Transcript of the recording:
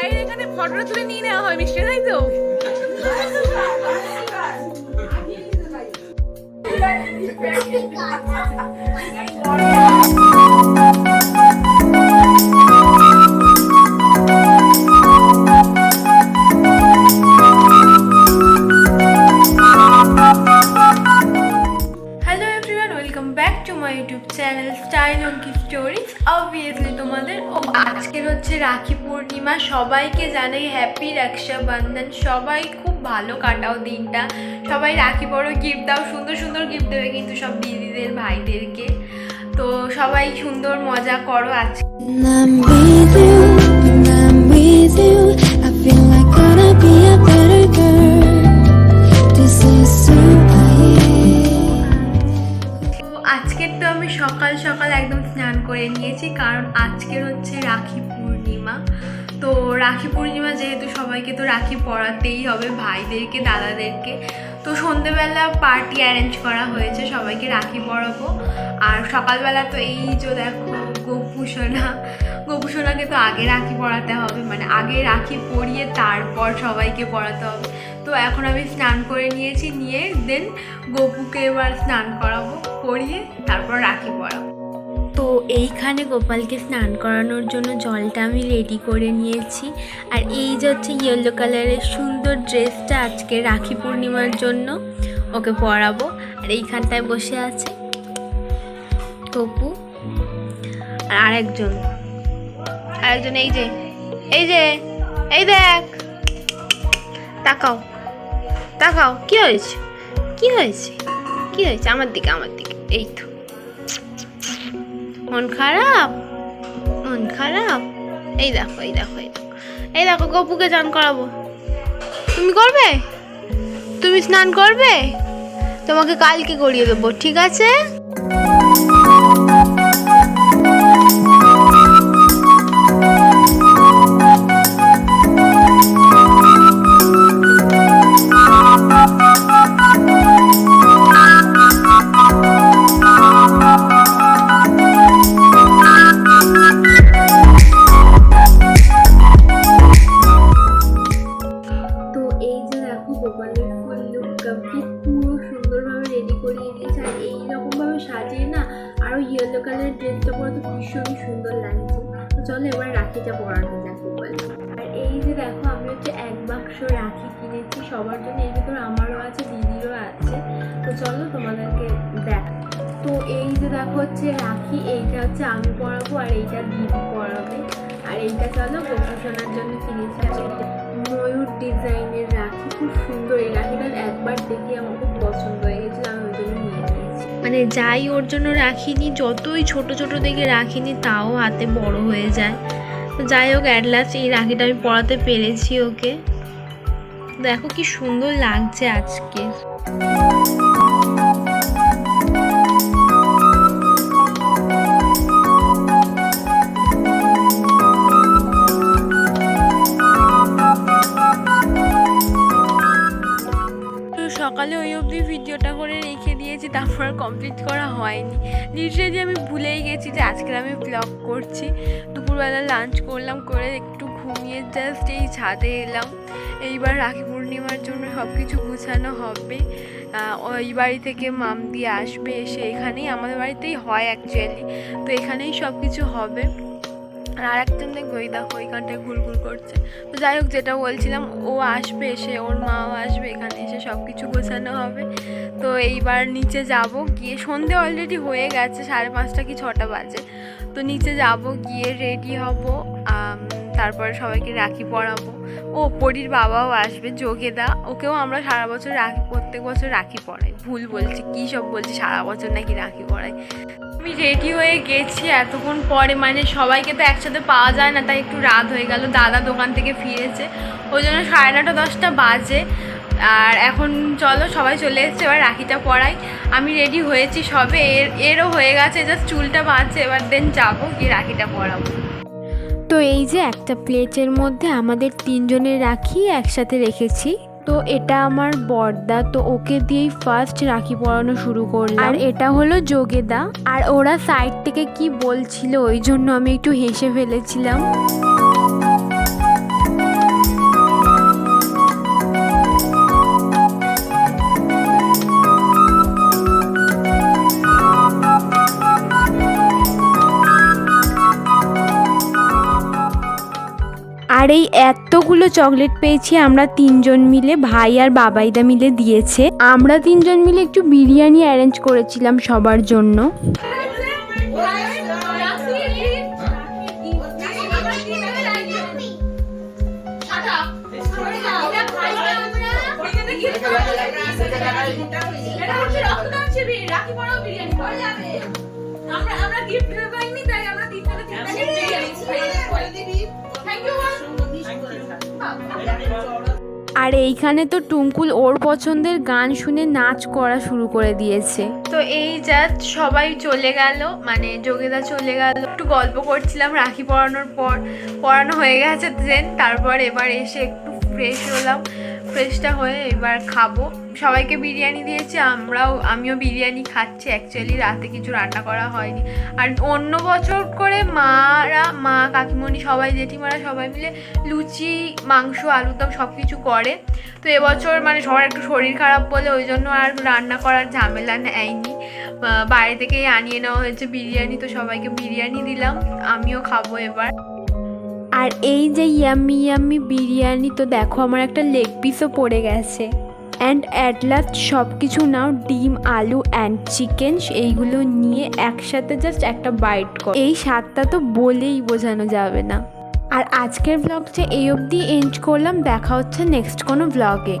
ভাইয়ের এখানে ফটোটা তুলে নিয়ে নেওয়া হয় মিষ্টি তাই তো হ্যালো স্টাইল অঙ্কি স্টোরিজ অবভিয়াসলি তোমাদের ও আজকের হচ্ছে রাখি পূর্ণিমা, সবাইকে জানাই হ্যাপি রক্ষাবন্ধন সবাই খুব ভালো কাটাও দিনটা। সবাই রাখি বড় গিফট দাও, সুন্দর সুন্দর গিফট দেবে কিন্তু সব দিদিদের, ভাইদেরকে। তো সবাই সুন্দর মজা করো আজকে a সকাল সকাল একদম স্নান করে নিয়েছি, কারণ আজকের হচ্ছে রাখি পূর্ণিমা। তো রাখি পূর্ণিমা যেহেতু সবাইকে তো রাখি পড়াতেই হবে, ভাইদেরকে, দাদাদেরকে। তো সন্ধেবেলা পার্টি অ্যারেঞ্জ করা হয়েছে, সবাইকে রাখি পরাবো। আর সকালবেলা তো এই যে দেখো গোপুসোনা, গোপুসোনাকে তো আগে রাখি পড়াতে হবে মানে আগে রাখি পরিয়ে তারপর সবাইকে পড়াতে হবে। তো এখন আমি স্নান করে নিয়েছি, নিয়ে দেন গপুকে এবার স্নান করাবো করিয়ে তারপর রাখি পরাবো। তো এইখানে গোপালকে স্নান করানোর জন্য জলটা আমি রেডি করে নিয়েছি। আর এই যে হচ্ছে ইয়েলো কালারের সুন্দর ড্রেসটা আজকে রাখি পূর্ণিমার জন্য ওকে পরাবো। আর এইখানটায় বসে আছে। গপু আর আরেকজন। আরেকজন, এই যে এই যে, এই দেখ। তাকাও তাকাও, কি হয়েছে? কি হয়েছে? কি হয়েছে? আমার দিকে আমার দিকে, এই তো। মন খারাপ? মন খারাপ? এই দেখো এই দেখো এই দেখো। এই দেখো, গপুকে চান করাবো। তুমি করবে? তুমি স্নান করবে? তোমাকে কালকে করিয়ে দেবো, ঠিক আছে? দেখো গোপালের ফুল লুক পুরো সুন্দরভাবে রেডি করিয়ে দিয়েছে। আর এইরকমভাবে সাজিয়ে না আরও ইয়েলো কালারের ড্রেসটা পরে তো ভীষণই সুন্দর লাগছে। তো চলো এবার রাখিটা পরানো যাক গোপাল আর এই যে দেখো, আমি হচ্ছে এক বাক্স রাখি কিনেছি। সবার জন্য এর ভিতরে আমারও আছে, দিদিরও আছে। তো চলো তোমাদেরকে দেখ, তো এই যে দেখো হচ্ছে রাখি, এইটা হচ্ছে আমি পরাবো আর এইটা দিদি পরাবে। আর এইটা চলো গোপুসোনার জন্য কিনেছি আর ময়ূর ডিজাইনের রাখি, খুব সুন্দর এই রাখিটা একবার দেখে আমার খুব পছন্দ হয়ে গেছিল আমি ওই জন্য নিয়ে মানে যাই ওর জন্য রাখিনি, যতই ছোট ছোট দেখে রাখিনি, তাও হাতে বড় হয়ে যায়। তো যাই হোক অ্যাডলাস্ট এই রাখিটা আমি পড়াতে পেরেছি ওকে। দেখো কি সুন্দর লাগছে আজকে। কমপ্লিট করা হয়নি। লিটারেলি আমি ভুলেই গেছি যে আজকে আমি ব্লগ করছি। দুপুরবেলা লাঞ্চ করলাম, করে একটু ঘুমিয়ে জাস্ট এই ছাদে এলাম। এইবার রাখি পূর্ণিমার জন্য সব কিছু গুছানো হবে। ওই বাড়ি থেকে মাম দিয়ে আসবে, এসে এখানেই আমাদের বাড়িতেই হয় অ্যাকচুয়ালি তো এখানেই সব কিছু হবে। আর আরেকজন দেখব ওই দেখো ওইখানটায় ঘুরঘুর করছে। তো যাই হোক, যেটা বলছিলাম, ও আসবে এসে, ওর মাও আসবে, এখানে এসে সব কিছু গোছানো হবে। তো এইবার নিচে যাব, গিয়ে সন্ধে অলরেডি হয়ে গেছে, সাড়ে পাঁচটা কি ছটা বাজে। তো নিচে যাব, গিয়ে রেডি হব তারপরে সবাইকে রাখি পরাবো। ও, পরির বাবাও আসবে, যোগেদা, ওকেও আমরা সারা বছর রাখি, প্রত্যেক বছর রাখি পরাই। ভুল বলছি, কী সব বলছি, সারা বছর নাকি রাখি পরাই। আমি রেডি হয়ে গেছি এতক্ষণ পরে মানে সবাইকে তো একসাথে পাওয়া যায় না, তাই একটু রাত হয়ে গেল। দাদা দোকান থেকে ফিরেছে। ওই জন্য সাড়ে নটা, দশটা বাজে। আর এখন চলো, সবাই চলে এসছে। এবার রাখিটা পরাই। আমি রেডি হয়েছি সবে। এর, এরও হয়ে গেছে জাস্ট চুলটা বাঁধছে। এবার দেন যাব, গিয়ে রাখিটা পরাবো। তো এই যে একটা প্লেটের মধ্যে আমাদের তিনজনের রাখি একসাথে রেখেছি। তো এটা আমার বর্দা তো ওকে দিয়েই ফার্স্ট রাখি পরানো শুরু করলাম। আর এটা হলো যোগেদা। আর ওরা সাইড থেকে কি বলছিল ওই জন্য আমি একটু হেসে ফেলেছিলাম। আর এই এত এতগুলো চকলেট পেয়েছি, আমরা তিনজন মিলে, ভাই আর বাবাইদা মিলে দিয়েছে। আমরা তিনজন মিলে একটু বিরিয়ানি অ্যারেঞ্জ করেছিলাম সবার জন্য। আর এইখানে তো টুমকুল ওর পছন্দের গান শুনে নাচ করা শুরু করে দিয়েছে। তো এই জাত সবাই চলে গেল মানে যোগেদা চলে গেল। একটু গল্প করছিলাম রাখি পড়ানোর পর, পড়ানো হয়ে গেছে দেন তারপর এবার এসে একটু ফ্রেশ হলাম। ফ্রেশটা হয়ে এবার খাব। সবাইকে বিরিয়ানি দিয়েছি, আমরাও, আমিও বিরিয়ানি খাচ্ছি। অ্যাকচুয়ালি রাতে কিছু রান্না করা হয়নি। আর অন্য বছর করে মারা, মা, কাকিমণি, সবাই, জেঠিমারা সবাই মিলে লুচি, মাংস আলুরদম সব কিছু করে। তো এবছর মানে সবার একটু শরীর খারাপ বলে ওই জন্য আর রান্না করার ঝামেলা নেয়নি বাইরে থেকেই আনিয়ে নেওয়া হয়েছে বিরিয়ানি, তো সবাইকে বিরিয়ানি দিলাম। আমিও খাব এবার। আর এই যে ইয়াম্মি ইয়াম্মি বিরিয়ানি, তো দেখো আমার একটা লেগ পিসও পড়ে গেছে। অ্যান্ড অ্যাট লাস্ট সব কিছু নাও, ডিম, আলু অ্যান্ড চিকেন এইগুলো নিয়ে একসাথে জাস্ট একটা বাইট কর। এই স্বাদটা তো বলেই বোঝানো যাবে না। আর আজকের ব্লগটা এই অবধি এন্ড করলাম, দেখা হচ্ছে নেক্সট কোনো ব্লগে